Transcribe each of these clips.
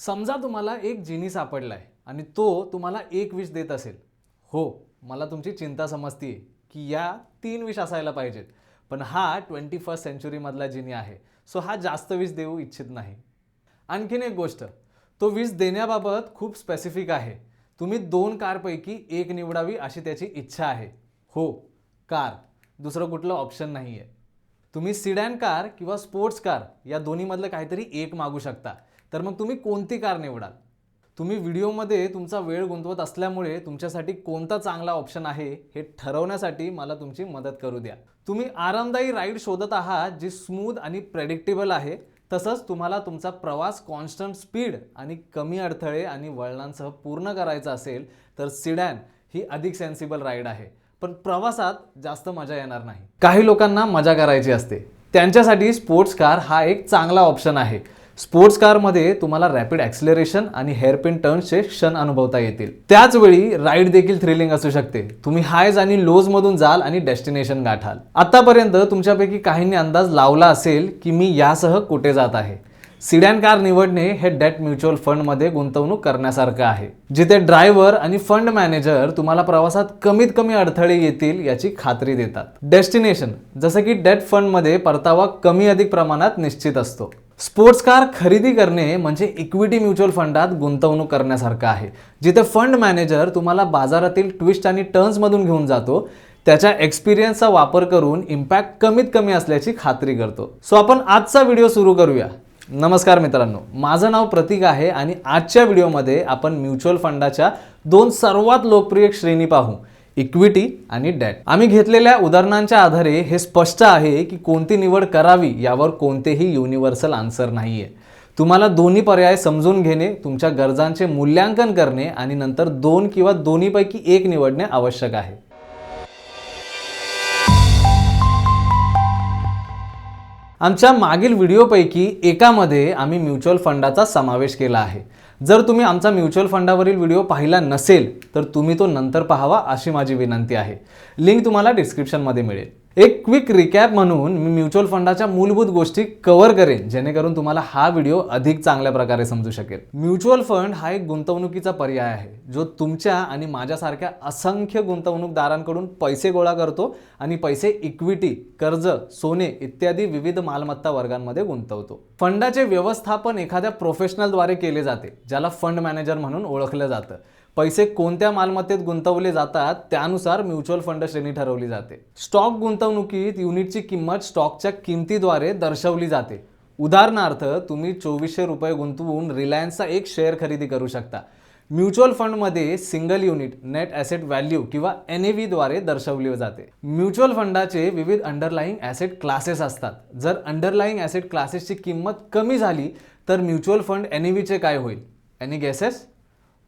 समजा तुम्हाला एक जिनी सापडला आहे आणि तो तुम्हाला एक विष देत असेल. हो मला तुमची चिंता समजते की या तीन विष असायला पाहिजेत. पण हा ट्वेंटी फर्स्ट सेंचुरीमधला जिनी आहे. सो हा जास्त विष देऊ इच्छित नाही. आणखीन एक गोष्ट तो वीज देण्याबाबत खूप स्पेसिफिक आहे. तुम्ही दोन कारपैकी एक निवडावी अशी त्याची इच्छा आहे. हो कार. दुसरं कुठलं ऑप्शन नाही आहे तुम्ही सिडॅन कार किंवा स्पोर्ट्स कार या दोन्हीमधलं काहीतरी एक मागू शकता. तर मग तुम्ही कोणती कार निवडाल? तुम्ही व्हिडिओमध्ये तुमचा वेळ गुंतवत असल्यामुळे तुमच्यासाठी कोणता चांगला ऑप्शन आहे हे ठरवण्यासाठी मला तुमची मदत करू द्या. तुम्ही आरामदायी राईड शोधत आहात जी स्मूथ आणि प्रेडिक्टेबल आहे. तसंच तुम्हाला तुमचा प्रवास कॉन्स्टंट स्पीड आणि कमी अडथळे आणि वळणांसह पूर्ण करायचा असेल तर सिडॅन ही अधिक सेन्सिबल राईड आहे. पण प्रवासात जास्त मजा येणार नाही. काही लोकांना मजा करायची असते. त्यांच्यासाठी स्पोर्ट्स कार हा एक चांगला ऑप्शन आहे. स्पोर्ट्स कारमध्ये तुम्हाला रॅपिड ॲक्सिलरेशन आणि हेअरपिन टर्न्सचे क्षण अनुभवता येतील. त्याच वेळी राईड देखील थ्रिलिंग असू शकते. तुम्ही हायज आणि लोजमधून जाल आणि डेस्टिनेशन गाठाल. आतापर्यंत तुमच्यापैकी काहींनी अंदाज लावला असेल की मी यासह कुठे जात आहे. सिडॅन कार निवडणे हे डेट म्युच्युअल फंडमध्ये गुंतवणूक करण्यासारखं आहे. जिथे ड्रायव्हर आणि फंड मॅनेजर तुम्हाला प्रवासात कमीत कमी अडथळे येतील याची खात्री देतात. डेस्टिनेशन जसं की डेट फंडमध्ये परतावा कमी अधिक प्रमाणात निश्चित असतो. स्पोर्ट्स कार खरेदी करणे म्हणजे इक्विटी म्युच्युअल फंडात गुंतवणूक करण्यासारखं आहे. जिथे फंड मॅनेजर तुम्हाला बाजारातील ट्विस्ट आणि टर्न्समधून घेऊन जातो त्याच्या एक्सपिरियन्सचा वापर करून इम्पॅक्ट कमीत कमी असल्याची खात्री करतो. सो आपण आजचा व्हिडिओ सुरू करूया. नमस्कार मित्रांनो. माझं नाव प्रतीक आहे आणि आजच्या व्हिडिओमध्ये आपण म्युच्युअल फंडाच्या दोन सर्वात लोकप्रिय श्रेणी पाहू. इक्विटी आणि डेट आम्ही घेतलेल्या उदाहरणांच्या आधारे हे स्पष्ट आहे की कोणती निवड करावी यावर कोणतेही युनिव्हर्सल आन्सर नाहीये. तुम्हाला दोन्ही पर्याय समजून घेणे तुमच्या गरजांचे मूल्यांकन करणे आणि नंतर दोन किंवा दोन्हीपैकी एक निवडणे आवश्यक आहे. आमच्या मागील व्हिडिओपैकी एकामध्ये आम्ही म्युच्युअल फंडाचा समावेश केला आहे. जर तुम्ही आमचा म्युच्युअल फंडावरील व्हिडिओ पाहिला नसेल तर तुम्ही तो नंतर पाहावा अशी माझी विनंती आहे. लिंक तुम्हाला डिस्क्रिप्शनमध्ये मिळेल. एक क्विक रिकॅप म्हणून मी म्युच्युअल फंडाच्या मूलभूत गोष्टी कव्हर करेन जेणेकरून तुम्हाला हा व्हिडिओ अधिक चांगल्या प्रकारे समजू शकेल. म्युच्युअल फंड हा एक गुंतवणुकीचा पर्याय आहे जो तुमच्या आणि माझ्यासारख्या असंख्य गुंतवणूकदारांकडून पैसे गोळा करतो आणि पैसे इक्विटी कर्ज सोने इत्यादी विविध मालमत्ता वर्गांमध्ये गुंतवतो. फंडाचे व्यवस्थापन एखाद्या प्रोफेशनलद्वारे केले जाते ज्याला फंड मॅनेजर म्हणून ओळखलं जातं. पैसे कोणत्या मालमत्तेत गुंतवले जातात त्यानुसार म्युच्युअल फंड श्रेणी ठरवली जाते. स्टॉक गुंतवणुकीत युनिटची किंमत स्टॉकच्या किमतीद्वारे दर्शवली जाते. उदाहरणार्थ तुम्ही चोवीसशे रुपये गुंतवून रिलायन्सचा एक शेअर खरेदी करू शकता. म्युच्युअल फंडमध्ये single unit net asset value किंवा एन ए व्हीद्वारे दर्शवली जाते. म्युच्युअल फंडाचे विविध अंडरलाईंग ॲसेट क्लासेस असतात. जर अंडरलाईंग ॲसेट क्लासेसची किंमत कमी झाली तर म्युच्युअल फंड एन ए व्हीचे काय होईल? Any guesses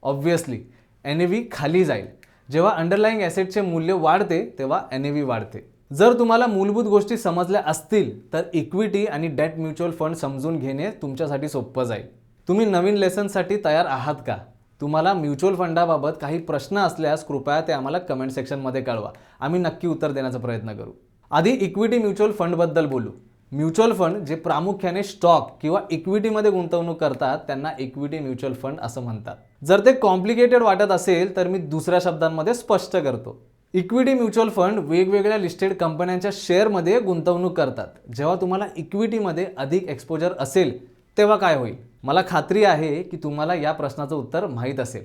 obviously N A V खाली जाईल. जेव्हा अंडरलाईंग ॲसेटचे मूल्य वाढते तेव्हा एन ए व्ही वाढते. जर तुम्हाला मूलभूत गोष्टी समजल्या असतील तर इक्विटी आणि डेट म्युच्युअल फंड समजून घेणे तुमच्यासाठी सोपं जाईल. तुम्ही नवीन लेसनसाठी तयार आहात का? तुम्हाला म्युच्युअल फंडाबाबत काही प्रश्न असल्यास कृपया ते आम्हाला कमेंट सेक्शनमध्ये कळवा. आम्ही नक्की उत्तर देण्याचा प्रयत्न करू. आधी इक्विटी म्युच्युअल फंडबद्दल बोलू. म्युच्युअल फंड जे प्रामुख्याने स्टॉक किंवा इक्विटीमध्ये गुंतवणूक करतात त्यांना इक्विटी म्युच्युअल फंड असं म्हणतात. जर ते कॉम्प्लिकेटेड वाटत असेल तर मी दुसऱ्या शब्दांमध्ये स्पष्ट करतो. इक्विटी म्युच्युअल फंड वेगवेगळ्या लिस्टेड कंपन्यांच्या शेअरमध्ये गुंतवणूक करतात. जेव्हा तुम्हाला इक्विटीमध्ये अधिक एक्सपोजर असेल तेव्हा काय होईल? मला खात्री आहे की तुम्हाला या प्रश्नाचं उत्तर माहीत असेल.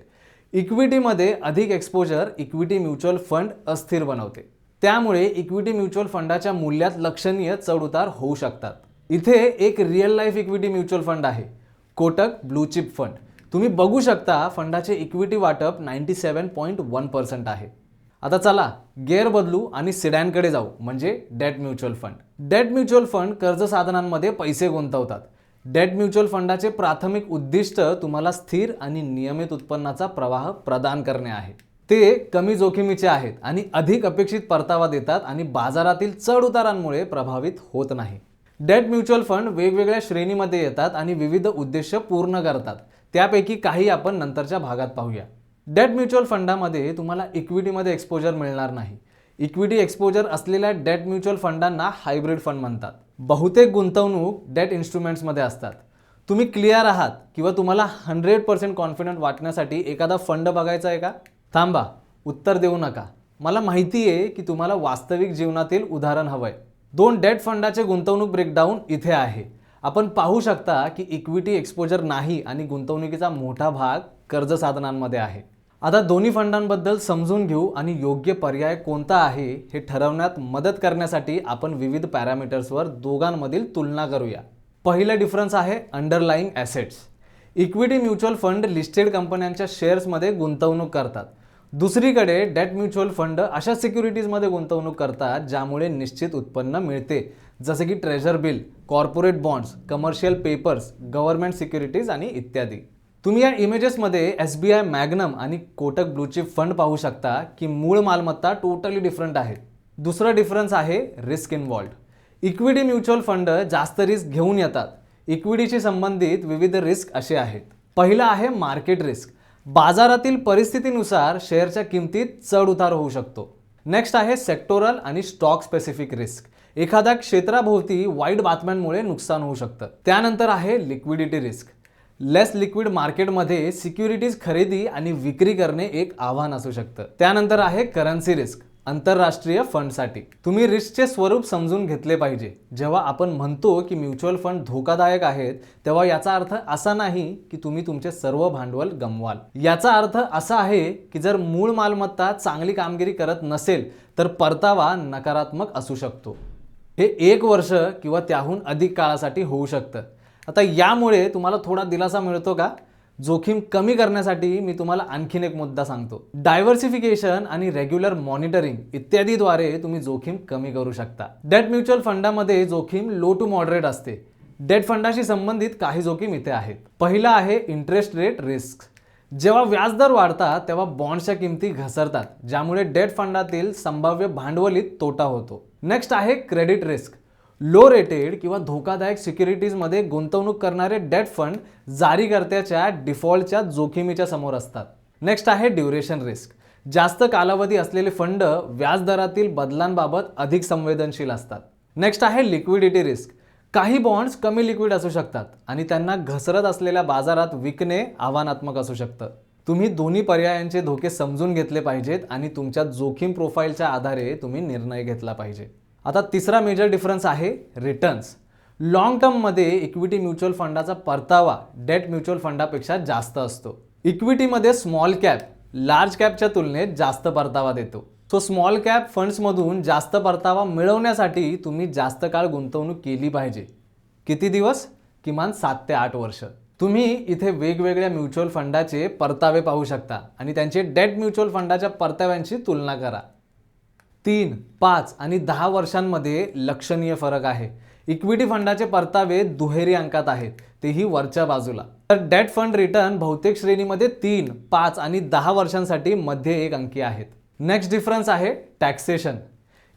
इक्विटीमध्ये अधिक एक्सपोजर इक्विटी म्युच्युअल फंड अस्थिर बनवते. त्यामुळे इक्विटी म्युच्युअल फंडाच्या मूल्यात लक्षणीय चढउतार होऊ शकतात. इथे एक real life equity mutual fund आहे. कोटक ब्लू चिप फंड तुम्ही बघू शकता फंडाचे इक्विटी वाटप नाईन्टी सेवन पॉईंट वन पर्सेंट आहे. आता चला गेअर बदलू आणि सिडॅनकडे जाऊ म्हणजे date mutual fund date mutual fund कर्ज साधनांमध्ये पैसे गुंतवतात. डेट म्युच्युअल फंडाचे प्राथमिक उद्दिष्ट तुम्हाला स्थिर आणि नियमित उत्पन्नाचा प्रवाह प्रदान करणे आहे. ते कमी जोखमीचे आहेत आणि अधिक अपेक्षित परतावा देतात आणि बाजारातील चढ उतारांमुळे प्रभावित होत नाही. डेट म्युच्युअल फंड वेगवेगळ्या श्रेणीमध्ये येतात आणि विविध उद्देश पूर्ण करतात. त्यापैकी काही आपण नंतरच्या भागात पाहूया. डेट म्युच्युअल फंडामध्ये तुम्हाला इक्विटीमध्ये एक्सपोजर मिळणार नाही. इक्विटी एक्सपोजर असलेल्या डेट म्युच्युअल फंडांना हायब्रिड फंड म्हणतात. बहुतेक गुंतवणूक डेट इन्स्ट्रुमेंट्समध्ये असतात. तुम्ही क्लिअर आहात किंवा तुम्हाला हंड्रेड पर्सेंट कॉन्फिडंट वाटण्यासाठी एखादा फंड बघायचा आहे का? थांबा उत्तर देऊ नका. मला माहिती आहे की तुम्हाला वास्तविक जीवनातील उदाहरण हवं आहे दोन डेट फंडाचे गुंतवणूक ब्रेकडाऊन इथे आहे. आपण पाहू शकता की इक्विटी एक्सपोजर नाही आणि गुंतवणुकीचा मोठा भाग कर्ज साधनांमध्ये आहे. आता दोन्ही फंडांबद्दल समजून घेऊ आणि योग्य पर्याय कोणता आहे हे ठरवण्यात मदत करण्यासाठी आपण विविध पॅरामीटर्सवर दोघांमधील तुलना करूया. पहिला डिफरन्स आहे underlying assets equity mutual fund listed कंपन्यांच्या शेअर्समध्ये गुंतवणूक करतात. दुसरीकडे डेट म्युच्युअल फंड अशा सिक्युरिटीजमध्ये गुंतवणूक करतात ज्यामुळे निश्चित उत्पन्न मिळते. जसे की treasury bill corporate bonds commercial papers government securities आणि इत्यादी. तुम्ही या इमेजेसमध्ये एस बी आय मॅग्नम आणि कोटक ब्लूचिप फंड पाहू शकता की मूळ मालमत्ता टोटली डिफरंट आहे. दुसरा डिफरन्स आहे risk involved equity mutual fund जास्त रिस्क घेऊन येतात. इक्विटीशी संबंधित विविध रिस्क असे आहेत. पहिला आहे मार्केट रिस्क बाजारातील परिस्थितीनुसार शेअरच्या किमतीत चढ उतार होऊ शकतो. नेक्स्ट आहे सेक्टोरल आणि स्टॉक स्पेसिफिक रिस्क एखाद्या क्षेत्राभोवती वाईट बातम्यांमुळे नुकसान होऊ शकतं. त्यानंतर आहे लिक्विडिटी रिस्क. लेस लिक्विड मार्केटमध्ये सिक्युरिटीज खरेदी आणि विक्री करणे एक आव्हान असू शकतं. त्यानंतर आहे करन्सी रिस्क आंतरराष्ट्रीय फंडसाठी. तुम्ही रिस्कचे स्वरूप समजून घेतले पाहिजे. जेव्हा आपण म्हणतो की म्युच्युअल फंड धोकादायक आहेत तेव्हा याचा अर्थ असा नाही की तुम्ही तुमचे सर्व भांडवल गमवाल. याचा अर्थ असा आहे की जर मूळ मालमत्ता चांगली कामगिरी करत नसेल तर परतावा नकारात्मक असू शकतो. हे एक वर्ष किंवा त्याहून अधिक काळासाठी होऊ शकतं. आता यामुळे तुम्हाला थोडा दिलासा मिळतो का? जोखीम कमी करण्यासाठी मी तुम्हाला आणखीन एक मुद्दा सांगतो. डायव्हर्सिफिकेशन आणि रेग्युलर मॉनिटरिंग इत्यादीद्वारे तुम्ही जोखीम कमी करू शकता. डेट म्युच्युअल फंडामध्ये जोखीम लो टू मॉडरेट असते. डेट फंडाशी संबंधित काही जोखीम इथे आहेत. पहिला आहे इंटरेस्ट रेट रिस्क जेव्हा व्याजदर वाढतात तेव्हा बॉन्डच्या किमती घसरतात ज्यामुळे डेट फंडातील संभाव्य भांडवलीत तोटा होतो. नेक्स्ट आहे क्रेडिट रिस्क लो रेटेड किंवा धोकादायक सिक्युरिटीजमध्ये गुंतवणूक करणारे डेट फंड जारीकर्त्याच्या डिफॉल्टच्या जोखमीच्या समोर असतात. नेक्स्ट आहे ड्युरेशन रिस्क जास्त कालावधी असलेले फंड व्याजदरातील बदलांबाबत अधिक संवेदनशील असतात. नेक्स्ट आहे लिक्विडिटी रिस्क काही बॉन्ड्स कमी लिक्विड असू शकतात आणि त्यांना घसरत असलेल्या बाजारात विकणे आव्हानात्मक असू शकतं. तुम्ही दोन्ही पर्यायांचे धोके समजून घेतले पाहिजेत आणि तुमच्या जोखीम प्रोफाईलच्या आधारे तुम्ही निर्णय घेतला पाहिजे. आता तिसरा मेजर डिफरन्स आहे रिटर्न्स लॉंग टर्ममध्ये इक्विटी म्युच्युअल फंडाचा परतावा डेट म्युच्युअल फंडापेक्षा जास्त असतो. इक्विटीमध्ये स्मॉल कॅप लार्ज कॅपच्या तुलनेत जास्त परतावा देतो. सो स्मॉल कॅप फंड्समधून जास्त परतावा मिळवण्यासाठी तुम्ही जास्त काळ गुंतवणूक केली पाहिजे. किती दिवस? किमान सात ते आठ वर्ष. तुम्ही इथे वेगवेगळ्या म्युच्युअल फंडाचे परतावे पाहू शकता आणि त्यांचे डेट म्युच्युअल फंडाच्या परताव्यांशी तुलना करा. तीन पाच आणि दहा वर्षांमध्ये लक्षणीय फरक आहे. इक्विटी फंडाचे परतावे दुहेरी अंकात आहेत तेही वरच्या बाजूला. तर डेट फंड रिटर्न बहुतेक श्रेणीमध्ये तीन पाच आणि दहा वर्षांसाठी मध्ये एक अंकी आहेत. नेक्स्ट डिफरन्स आहे टॅक्सेशन.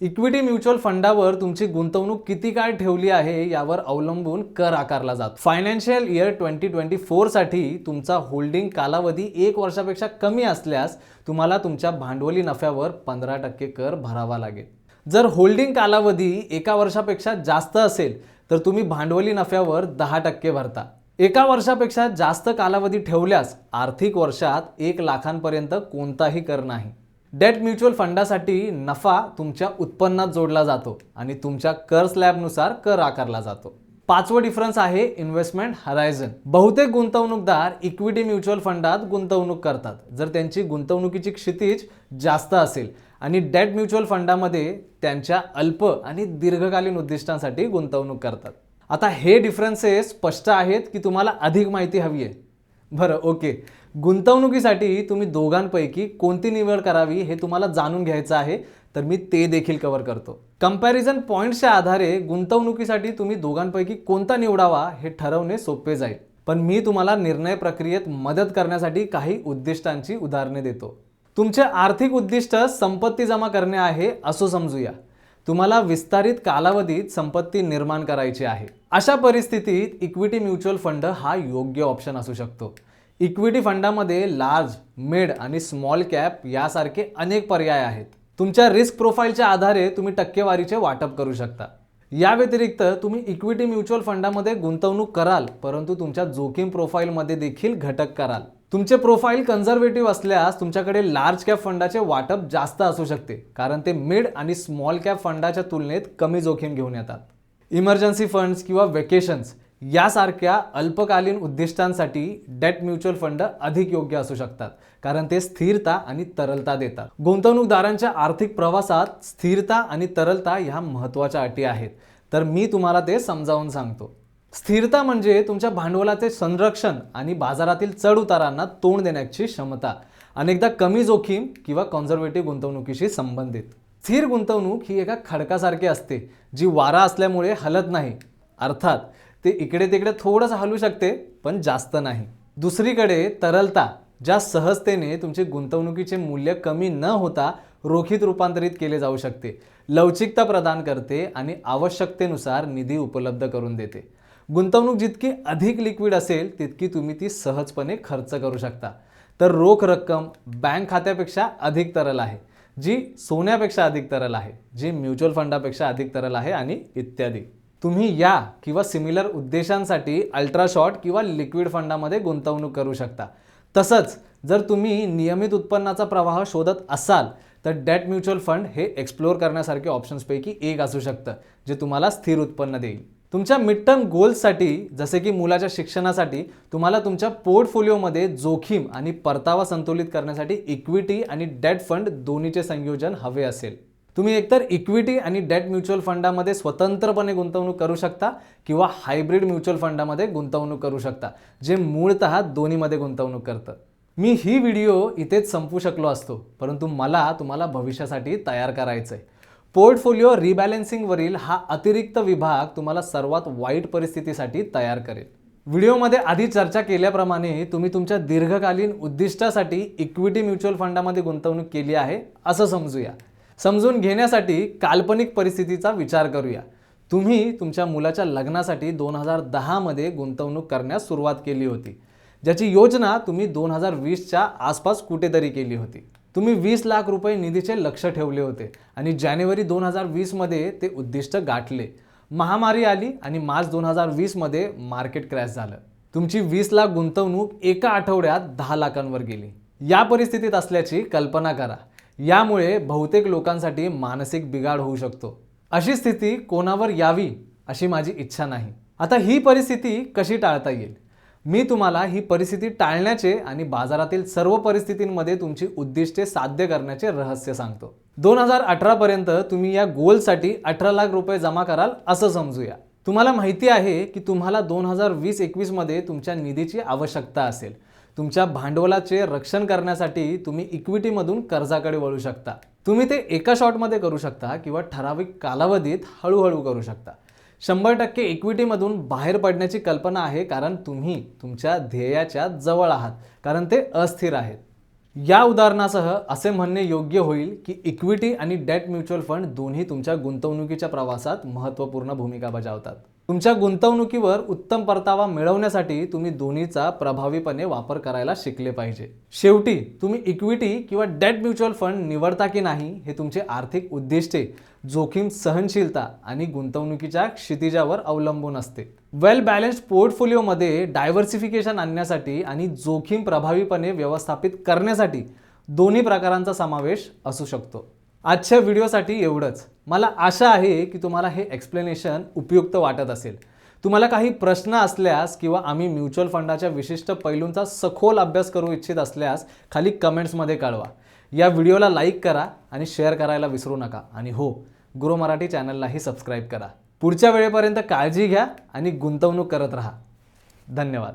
इक्विटी म्युच्युअल फंडावर तुमची गुंतवणूक किती काळ ठेवली आहे यावर अवलंबून कर आकारला जातो. फायनान्शियल इयर ट्वेंटी ट्वेंटी फोरसाठी तुमचा होल्डिंग कालावधी एक वर्षापेक्षा कमी असल्यास तुम्हाला तुमच्या भांडवली नफ्यावर पंधरा टक्के कर भरावा लागेल. जर होल्डिंग कालावधी एका वर्षापेक्षा जास्त असेल तर तुम्ही भांडवली नफ्यावर दहा टक्के भरता. एका वर्षापेक्षा जास्त कालावधी ठेवल्यास आर्थिक वर्षात एक लाखांपर्यंत कोणताही कर नाही. डेट म्युच्युअल फंडासाठी नफा तुमच्या उत्पन्नात जोडला जातो आणि तुमच्या कर स्लॅबनुसार कर आकारला जातो. पाचवं डिफरन्स आहे इन्व्हेस्टमेंट हरायझन बहुतेक गुंतवणूकदार इक्विटी म्युच्युअल फंडात गुंतवणूक करतात. जर त्यांची गुंतवणुकीची क्षितिज जास्त असेल आणि डेट म्युच्युअल फंडामध्ये त्यांच्या अल्प आणि दीर्घकालीन उद्दिष्टांसाठी गुंतवणूक करतात. आता हे डिफरन्सेस स्पष्ट आहेत की तुम्हाला अधिक माहिती हवी आहे. बरं ओके गुंतवणुकीसाठी तुम्ही दोघांपैकी कोणती निवड करावी हे तुम्हाला जाणून घ्यायचं आहे तर मी ते देखील कव्हर करतो. कंपॅरिझन पॉईंट्सच्या आधारे गुंतवणुकीसाठी तुम्ही दोघांपैकी कोणता निवडावा हे ठरवणे सोपे जाईल. पण मी तुम्हाला निर्णय प्रक्रियेत मदत करण्यासाठी काही उद्दिष्टांची उदाहरणे देतो. तुमचे आर्थिक उद्दिष्ट संपत्ती जमा करणे आहे असं समजूया. तुम्हाला विस्तारित कालावधीत संपत्ती निर्माण करायची आहे. अशा परिस्थितीत इक्विटी म्युच्युअल फंड हा योग्य ऑप्शन असू शकतो. इक्विटी फंडामध्ये लार्ज मिड आणि स्मॉल कॅप यासारखे अनेक पर्याय आहेत. तुमच्या रिस्क प्रोफाईलच्या आधारे तुम्ही टक्केवारीचे वाटप करू शकता. या व्यतिरिक्त तुम्ही इक्विटी म्युच्युअल फंडामध्ये गुंतवणूक कराल परंतु तुमच्या जोखीम प्रोफाईलमध्ये देखील घटक कराल. तुमचे प्रोफाईल कन्झर्वेटिव्ह असल्यास तुमच्याकडे लार्ज कॅप फंडाचे वाटप जास्त असू शकते कारण ते मिड आणि स्मॉल कॅप फंडाच्या तुलनेत कमी जोखीम घेऊन येतात. इमर्जन्सी फंड्स किंवा वेकेशन्स यासारख्या अल्पकालीन उद्दिष्टांसाठी डेट म्युच्युअल फंड अधिक योग्य असू शकतात कारण ते स्थिरता आणि तरलता देतात. गुंतवणूकदारांच्या आर्थिक प्रवासात स्थिरता आणि तरलता ह्या महत्त्वाच्या अटी आहेत. तर मी तुम्हाला ते समजावून सांगतो. स्थिरता म्हणजे तुमच्या भांडवलाचे संरक्षण आणि बाजारातील चढउतारांना तोंड देण्याची क्षमता अनेकदा कमी जोखीम किंवा कॉन्झर्वेटिव्ह गुंतवणुकीशी संबंधित. स्थिर गुंतवणूक ही एका खडकासारखी असते जी वारा असल्यामुळे हलत नाही. अर्थात ते इकडे तिकडे थोडंसं हलू शकते पण जास्त नाही. दुसरीकडे तरलता ज्या सहजतेने तुमचे गुंतवणुकीचे मूल्य कमी न होता रोखीत रूपांतरित केले जाऊ शकते लवचिकता प्रदान करते आणि आवश्यकतेनुसार निधी उपलब्ध करून देते. गुंतवणूक जितकी अधिक लिक्विड असेल तितकी तुम्ही ती सहजपणे खर्च करू शकता. तर रोख रक्कम बँक खात्यापेक्षा अधिक तरल आहे जी सोन्यापेक्षा अधिक तरल आहे जी म्युच्युअल फंडापेक्षा अधिक तरल आहे आणि इत्यादी. तुम्ही या किंवा सिमिलर उद्देशांसाठी अल्ट्राशॉट किंवा लिक्विड फंडामध्ये गुंतवणूक करू शकता. तसंच जर तुम्ही नियमित उत्पन्नाचा प्रवाह शोधत असाल तर डेट म्युच्युअल फंड हे एक्सप्लोअर करण्यासारखे ऑप्शन्सपैकी एक असू शकतं जे तुम्हाला स्थिर उत्पन्न देईल. तुमच्या मिड टर्म गोल्ससाठी जसे की मुलाच्या शिक्षणासाठी तुम्हाला तुमच्या पोर्टफोलिओमध्ये जोखीम आणि परतावा संतुलित करण्यासाठी इक्विटी आणि डेट फंड दोन्हीचे संयोजन हवे असेल. तुम्ही एकतर इक्विटी आणि डेट म्युच्युअल फंडामध्ये स्वतंत्रपणे गुंतवणूक करू शकता किंवा हायब्रिड म्युच्युअल फंडामध्ये गुंतवणूक करू शकता जे मूळतः दोन्हीमध्ये गुंतवणूक करतं. मी ही व्हिडिओ इथेच संपू शकलो असतो परंतु मला तुम्हाला भविष्यासाठी तयार करायचं आहे पोर्टफोलिओ रिबॅलेन्सिंगवरील हा अतिरिक्त विभाग तुम्हाला सर्वात वाईट परिस्थितीसाठी तयार करेल. व्हिडिओमध्ये आधी चर्चा केल्याप्रमाणे तुम्ही तुमच्या दीर्घकालीन उद्दिष्टासाठी इक्विटी म्युच्युअल फंडामध्ये गुंतवणूक केली आहे असं समजूया. समजून घेण्यासाठी काल्पनिक परिस्थितीचा विचार करूया. तुम्ही तुमच्या मुलाच्या लग्नासाठी दोन हजार दहामध्ये गुंतवणूक करण्यास सुरुवात केली होती. ज्याची योजना तुम्ही दोन हजार वीसच्या आसपास कुठेतरी केली होती. तुम्ही वीस लाख रुपये निधीचे लक्ष ठेवले होते आणि जानेवारी दोन हजार वीसमध्ये ते उद्दिष्ट गाठले. महामारी आली आणि मार्च दोन हजार वीसमध्ये मार्केट क्रॅश झालं. तुमची वीस लाख गुंतवणूक एका आठवड्यात दहा लाखांवर गेली. या परिस्थितीत असल्याची कल्पना करा. यामुळे बहुतेक लोकांसाठी मानसिक बिघाड होऊ शकतो. अशी स्थिती कोणावर यावी अशी माझी इच्छा नाही. आता ही परिस्थिती कशी टाळता येईल? मी तुम्हाला ही परिस्थिती टाळण्याचे आणि बाजारातील सर्व परिस्थितींमध्ये तुमची उद्दिष्टे साध्य करण्याचे रहस्य सांगतो. दोन हजार अठरापर्यंत तुम्ही या गोलसाठी अठरा लाख रुपये जमा कराल असं समजूया. तुम्हाला माहिती आहे की तुम्हाला दोन हजार वीस एकवीसमध्ये तुमच्या निधीची आवश्यकता असेल. तुमच्या भांडवलाचे रक्षण करण्यासाठी तुम्ही इक्विटीमधून कर्जाकडे वळू शकता. तुम्ही ते एका शॉटमध्ये करू शकता किंवा ठराविक कालावधीत हळूहळू करू शकता. शंभर टक्के इक्विटीमधून बाहेर पडण्याची कल्पना आहे कारण तुम्ही तुमच्या ध्येयाच्या जवळ आहात कारण ते अस्थिर आहेत. या उदाहरणासह असे म्हणणे योग्य होईल की इक्विटी आणि डेट म्युच्युअल फंड दोन्ही तुमच्या गुंतवणुकीच्या प्रवासात महत्त्वपूर्ण भूमिका बजावतात. तुमच्या गुंतवणुकीवर उत्तम परतावा मिळवण्यासाठी तुम्ही दोन्हीचा प्रभावीपणे वापर करायला शिकले पाहिजे. शेवटी तुम्ही इक्विटी किंवा डेट म्युच्युअल फंड निवडता की नाही हे तुमचे आर्थिक उद्दिष्टे जोखीम सहनशीलता आणि गुंतवणुकीच्या क्षितिजावर अवलंबून असते. वेल बॅलन्स्ड पोर्टफोलिओमध्ये डायव्हर्सिफिकेशन आणण्यासाठी आणि जोखीम प्रभावीपणे व्यवस्थापित करण्यासाठी दोन्ही प्रकारांचा समावेश असू शकतो. आजच्या व्हिडिओसाठी एवढंच. मला आशा आहे की तुम्हाला हे एक्सप्लेनेशन उपयुक्त वाटत असेल. तुम्हाला काही प्रश्न असल्यास किंवा आम्ही म्युच्युअल फंडाच्या विशिष्ट पैलूंचा सखोल अभ्यास करू इच्छित असल्यास खाली कमेंट्समध्ये कळवा. या व्हिडिओला लाईक करा आणि शेअर करायला विसरू नका. आणि हो गुरु मराठी चॅनललाही सबस्क्राईब करा. पुढच्या वेळेपर्यंत काळजी घ्या आणि गुंतवणूक करत राहा. धन्यवाद.